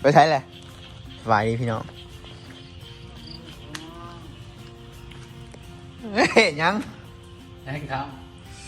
ไปใช้เลยสบายดีพี่น้องเฮ้ยยังให้ครับ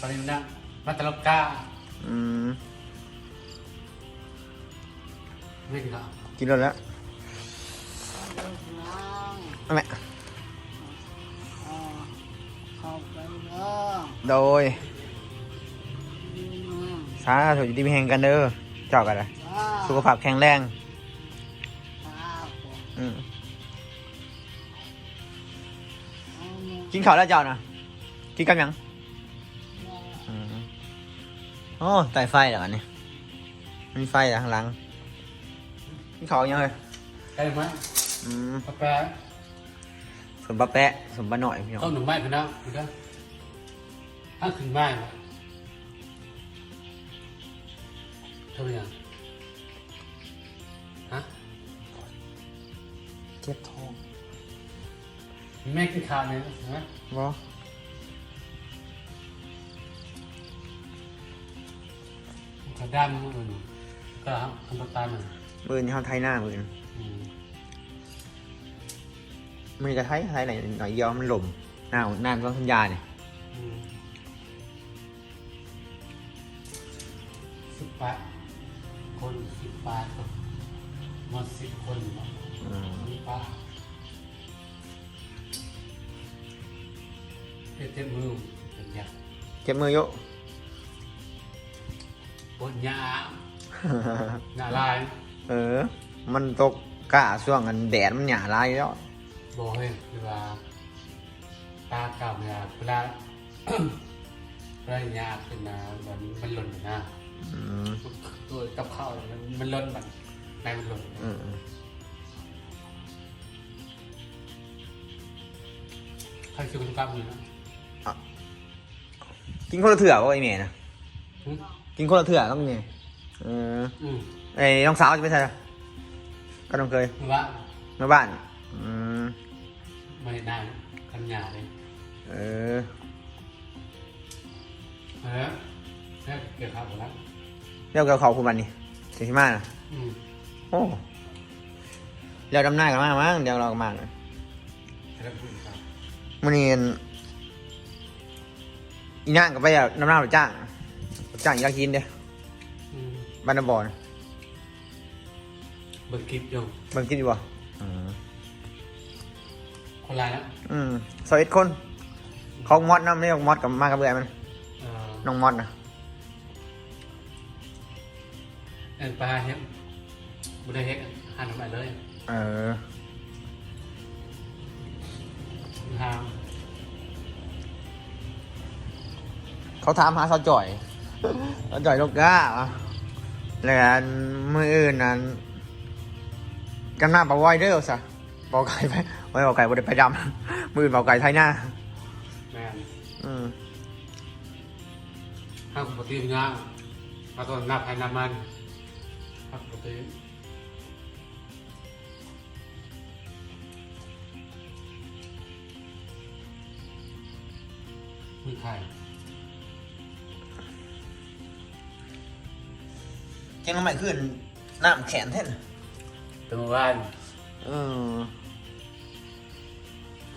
ตอนนี้นะมาตลกกาอืมไม่ครับกินรถแล้วเอาแม่เข้าไปเด้อโดยสาธุอยู่ดีมีแห่งกันเด้อเจาะกันเลยสุขภาพแข็งแรง อืมกินข้าวแล้วเจ้านะกินกันยังอืมโอ้ไต่ไฟเหรออันนี้มีไฟเหรอข้างหลังกินข้าวยังเลยใช่ไหมอืมกาแฟสมบะแปะสมบะหน่อยพี่น้องต้มหนึ่งไม้พี่น้องพี่น้องถ้าขึ้นไม้เท่าไหร่ เจ็บท้องแม่กินข้าวเนี่ยฮะบ่กระด้ามมันก็ทำตัวตาหนึ่งมือนี่เขาไทยหน้ามือนี่มือจะไทยไทยไหนหน่อยเดียวมันหล่มหน้านานต้องสัญญาเนี่ยสิบแปดคนสิบแปดคน มาสิบคนเนาะอืมสิบแปดเจ็บมือเป็นยาเจ็บมือเยอะปวดยาหน้าลาย เออ มันตกกะช่วงกันแดดมันหยาลายแล้วบอกให้เวลาตากับเนี่ยเวลาเวลายาขึ้นมามันมันหล่นอยู่นะอืมตัวกับข้าวเนี่ยมันมันหล่นมัน ในมันหล่นอืมใครคือคุณกรรมอยู่นะกินคนละเถื่อวะไอเมย์นะหึกินคนละเถื่อต้องไงเอออืมไอ้น้องสาวจะไปใช่ก็ต้องเคยหรือว่ามาบ้าน อืมไม่ได้กันหยาเลยเออเออเนี่ยเกี่ยวข้าวหมดแล้วเรียกกับเขาคุณบันนี่ถึงที่มานะอืม โอ้เดี๋ยวดำหน้ากันมากมั้งเดี๋ยวเรากันมากแล้วคุณครับมันนี่อีนั่งกับไปอะน้ำหน้าหรือจ้างจ้างอีกากินเด้อืมบ้านนบอนเบิกคลิปอยู่เบิ่งกินดีบ่อืมคนไรแล้วอืมสวิตคนเขามอดน้ำนี่มอดกับมากับเบื่อมันเออน้องมอดนะ เอ็นปลาเฮ็ด บุได้เฮ็ดหันออกมาเลยเออห้ามเขาถามหาสาวจ่อยสาวจ่อยลูกก้าอะแล้วกันมืออื่นนั้นกันหน้าปลาไวเด้อซะเบาไก่ไปไว้เบาไก่บ่ได้ไปดำมืออื่นเบาไก่ไทยหน้าแม่นอืมห้ามปกติพี่น้องมาตัวนับให้น้ำมันห้ามปกติ มีใครเจ้งน้ำใหม่ขึ้นน้ำแขนแท่นตัวบ้านเออ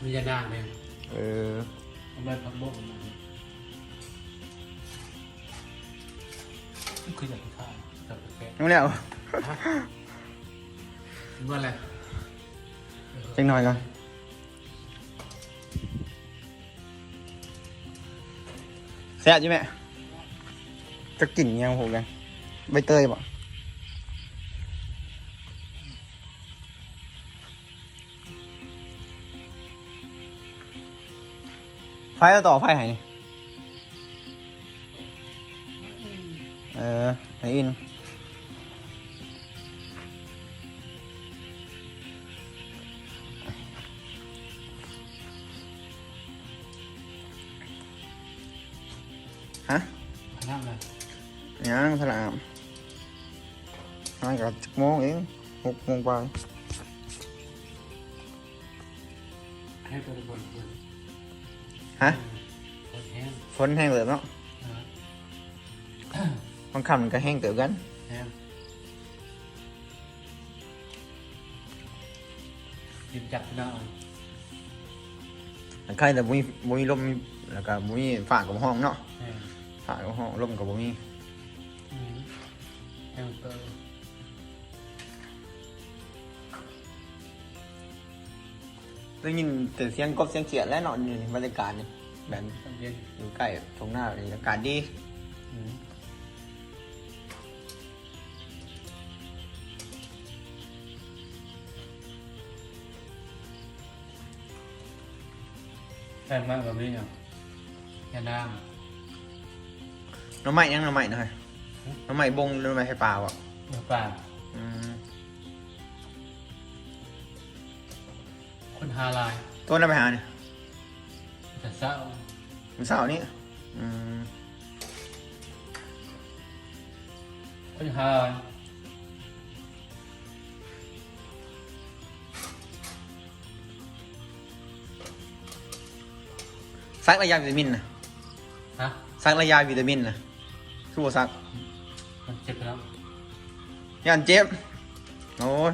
มียานางเนี่ยเออทำไมพักบ่มคืออยากกินข้าวกับแกะรู้แล้วว่าอะไรเจ้งหน่อยก่อน แซ่บใช่ไหมจะกลิ่นยังผมกันใบเตยบ่ไฟต่อไฟไหนเออไหนอิน ฮะนั่งเลยยังสลามมากับจักโมงเองหกโมงไปให้ตัวบน บนฮะบนแห้งฝนแห้งเหลือเนาะเออบางคำมันก็แห้งเติบกันแห้งยิบจักพี่น้องใครแต่บุ้ยบุ้ยลมแล้วก็บุ้ยฝากกับห้องเนาะเออฝากกับห้องลมกับบุ้ยอืมให้มันเติมได้ยินแต่เสียงกบเสียงเขียดและเนาะนี่บรรยากาศนี่แบบเย็นอยู่ใกล้ตรงหน้าเลยอากาศดีอืมแซ่บมากแบบนี้อะยาน้ น้ำใหม่ยังน้ำใหม่หน่อยน้ำใหม่บงน้ำใหม่ให้เปล่าอะำหมูป่าอืมคนฮาลายตัวน้ำไปหาเนี่ยแต่เศร้ามันเสาร์นี้อืมคนฮาลายซักระยะวิตามินนะฮะซักระยะวิตามินนะ คือบ่ซักมันเจ็บไปแล้วยันเจ็บ โอ้ย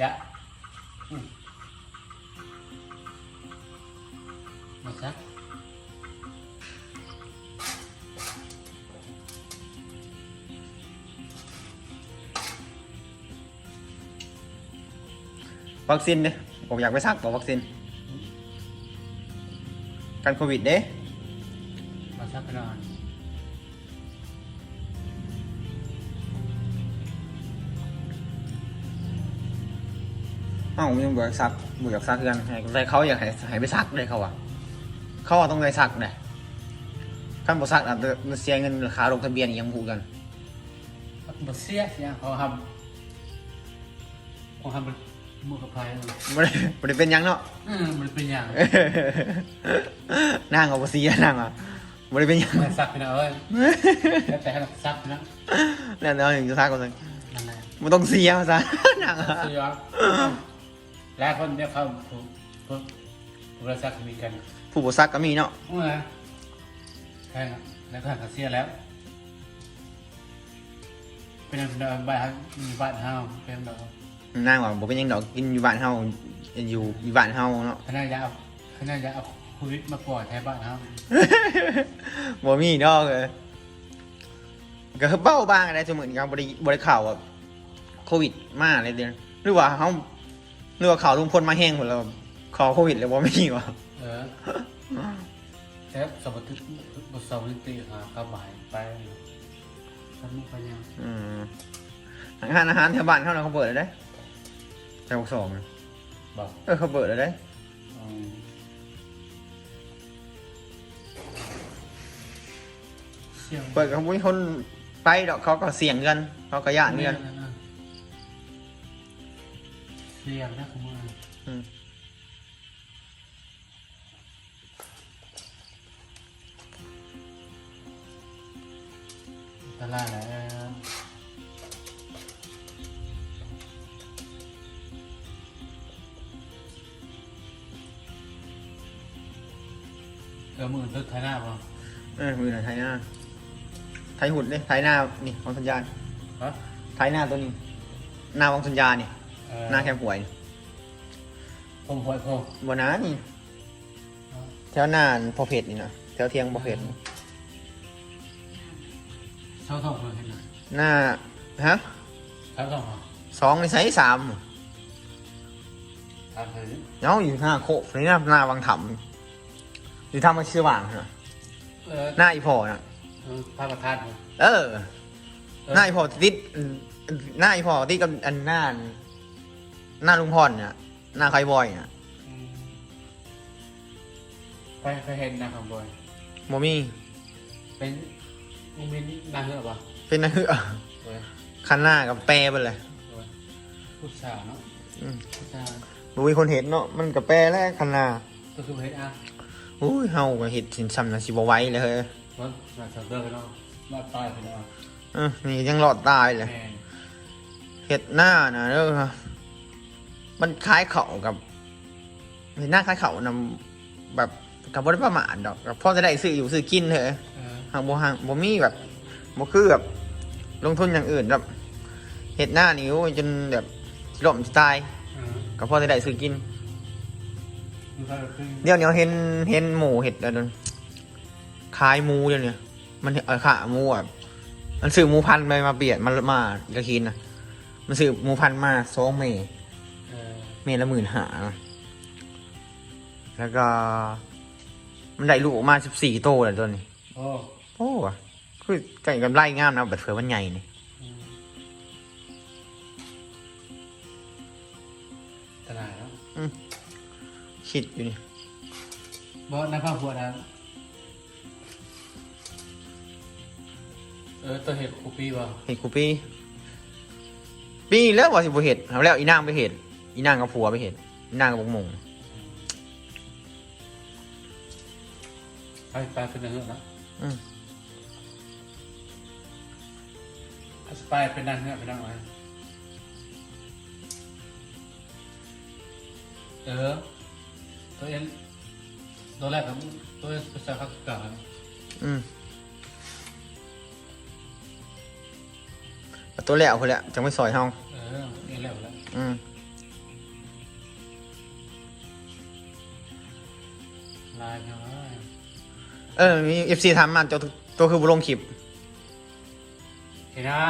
ยะอืมมาซักวัคซีนเด้ผมอยากไปซักบอกวัคซีน กันโควิดเด้มาซักไปนอนเอ้าผมยังบ่อยากซักบ่อยากซักกันให้แต่เขาอยากให้ให้ไปซักเลยเขาอะเขาอะต้องไปซักเลยขั้นบ่ซักอะมันเสียเงินราคาลงทะเบียนอีกยังพูดกันบทเสียเสียเขาทำเขาทำเป็น มือกับพายเลยบ่ได้บ่ได้เป็นหยังเนาะ อืมมันเป็นอย่างนั่งเอาบ่เสียนั่งอะบ่ได้เป็นหยังมาซักไปนะเอ้ยแล้วแต่ให้เราซักไปนะแล้วเอาอย่างจะซักก็เลยนั่นแหละบ่ต้องเสียซะนั่งอะสุดยอดแล้วคนเนี่ยเขาถูกถูกถูกเราซักมีกันผู้บ่ซักก็มีเนาะว่าไงใช่ครับแล้วก็หักเสียแล้ว เป็นอันดับบ้านมีบ้านเฮาเป็นอันดับ นั่งว่าบ่เป็นหยังดอกกินอยู่บ้านเฮาอยู่อยู่บ้านเฮาเนาะคณะยาเอาคณะยาเอาโควิดมาปล่อยแทนบ้านเฮาบ่มีดอกเลยก็เบ้าบ้างอะไรสมมุติครับบ่ได้บ่ได้ข่าวว่าโควิดมาอะไรเดือนหรือว่าเฮาหรือว่าข่าวลุงพลมาแห้งหมดแล้วขอโควิดแล้วบ่มีวะเออแล้วสมบัติบทสอบนิติหาเข้าหมายไปสมุกไปยังอืมอาหารอาหารแถวบ้านเขาน่ะเขาเปิดแล้วเด้ แถวสองน่ะบอกเออเขาเปิดแล้วเด้อืมเสี่ยงเปิดกับมีคนไปดอกเขาก็เสี่ยงกันเขาก็ย่านกัน เสี่ยงนะคุณมือ เออมือทึกไทยหน้าป่ะเออมือหน่อยไทยหน้าไทยหุ่นเนี่ยไทยหน้านี่วังสัญญาณฮะไทยหน้าตัวนี้ หน้าวังสัญญาณนี่เออหน้าแคมป่วยนี่ผมหวยผม บนน้านี่แถวหน้าพอเพชรนี่นะแถวเทียงพอเพชรนี่เช่าทองเลยเห็นไหมหน้าฮะเช่าทองเหรอสองในไซส์สามตามเลยเนาะอยู่หน้าโคกในหน้าหน้าวังถ้ำ อยู่ถ้ำมันชื่อว่างนะเออหน้าอีพอน่ะเออพระประธานเหรอเออเออ หน้าอีพอติดหน้าอีพอติดกับอันหน้าหน้าลุงพรเนี่ยหน้าใครบอยเนี่ยอืมไปไปเห็นนะครับบอย โมมี่เป็นมึงเป็นนางเหรอปะเป็นนักเหือเว้ยคันหน้ากับแปรไปเลยเว้ยผู้สาวเนาะอืมผู้สาวบ่มีคนเห็นเนาะมันกับแปรแล้วคันหน้าก็คือเฮ็ดอะ อุ้ยเฮาก็เห็ดสินซ้ำนะสิบ่ไหว้เลยเฮ้ยว่ามาสาวเลิกกันเนาะมาตายไปเนาะเออนี่ยังหลอดตายเลยแม่งเห็ดหน้านะเด้อมันคล้ายเขากับเห็ดหน้าคล้ายเขานำแบบกับบ่ได้ประมาทดอกกับพ่อจะได้ซื้ออยู่ซื้อกินเถอะเออหางบ่หางบ่มีแบบบ่คือแบบลงทุนอย่างอื่นแบบเห็ดหน้านิ้วจนแบบสิล่มสิตาย เออ ก็พอจะได้ซื้อกิน มันก็คือเดี๋ยวนี้เห็นเห็นหมูเห็ดอันนั้นขายหมูเดี๋ยวนี้มันเออขาหมูอะมันซื้อหมูพันธุ์ไปมาเปลี่ยนมันมากระคินนะมันซื้อหมูพันธุ์มาสองเมย์เออเมย์ละหมื่นหาแล้วก็ มันได้ลูกออกมาสิบสี่โตแล้วตัวนี้โอ้โอ้ว่ะคือไก่กำไรงามนะแบบเผื่อมันใหญ่นี่อืมตลาดแล้ว คิดอยู่นี่บ่ในภาพบัวนะเออตัวเห็ดคูปี้บ่เห็ดคูปี้ปีแล้วว่าสิบเห็ดเอาแล้วอีนางไปเห็ดอีนางกับผัวไปเห็ดอีนางกับบกหมงไปไปเป็นเนื้อนะอืมเอาสไปเป็นนั่งเนื้อเป็นนั่งไว้เออ ตัวเอ็นตัวแรกครับตัวเอ็นเป็นสายข้าวกลางอืมเอาตัวแล้วคนแหละจังไม่ซอยเฮาเออนี่แล้วแล้วอืมลายเนาะเออมีเอฟซีทำมาตัวตัวคือบุลงคลิปเห็นนะ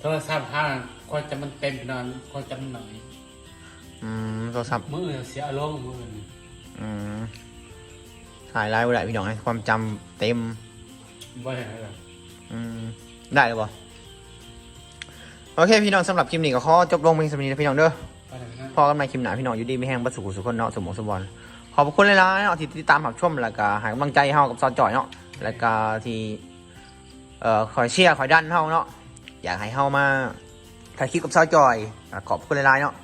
โทรศัพท์ห้างคนจะมันเต็มไปนอนคนจะมันหน่อย อืมโทรศัพท์มือเสียอารมณ์มือนี่อืมถ่ายไลฟ์ไว้แหละพี่น้องให้ความจำเต็มบ่เห็นอะไรอืมได้หรือเปล่าโอเคพี่น้องสำหรับคลิปนี้ก็ขอจบลงเพียงสำนี้นะพี่น้องเด้อบ่เห็นนะพอกันใหม่คลิปหนาพี่น้องอยู่ดีไม่แห้งบัสุขุสุขคนเนาะสมองสมบัติขอบคุณเลยนะเนาะที่ติดตามหักชมแล้วก็ให้กำลังใจเฮากับซอจ่อยเนาะแล้วก็ที่เอ่อคอยเชียร์คอยดันเฮาเนาะอยากให้เฮามาถ่ายคลิปกับซอจ่อยก็ขอบคุณเลยๆเนาะ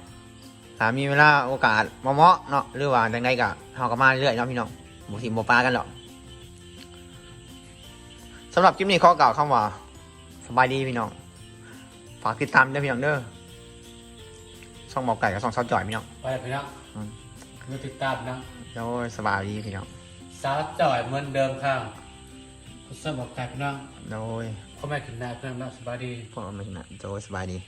ถ้ามีเวลาโอกาสเหมาะๆเนาะหรือว่าจังใดก็เฮาก็มาเรื่อยๆเนาะพี่น้องบ่ทิมบ่ปากันหรอกสำหรับคลิปนี้ขอกล่าวคำว่าสบายดีพี่น้องฝากติดตามด้วยพี่น้องเด้อช่องหมอไก่กับช่องซอจ่อยพี่น้องไปพี่น้องอืมมือติดตามนะแล้วสบายดีพี่น้องสาวจ่อยเหมือนเดิมค่ะคุณสมบัติพี่น้องโดยพ่อแม่กินได้เพื่อนน้องสบายดีพวกเราไม่นะโดยสบายดี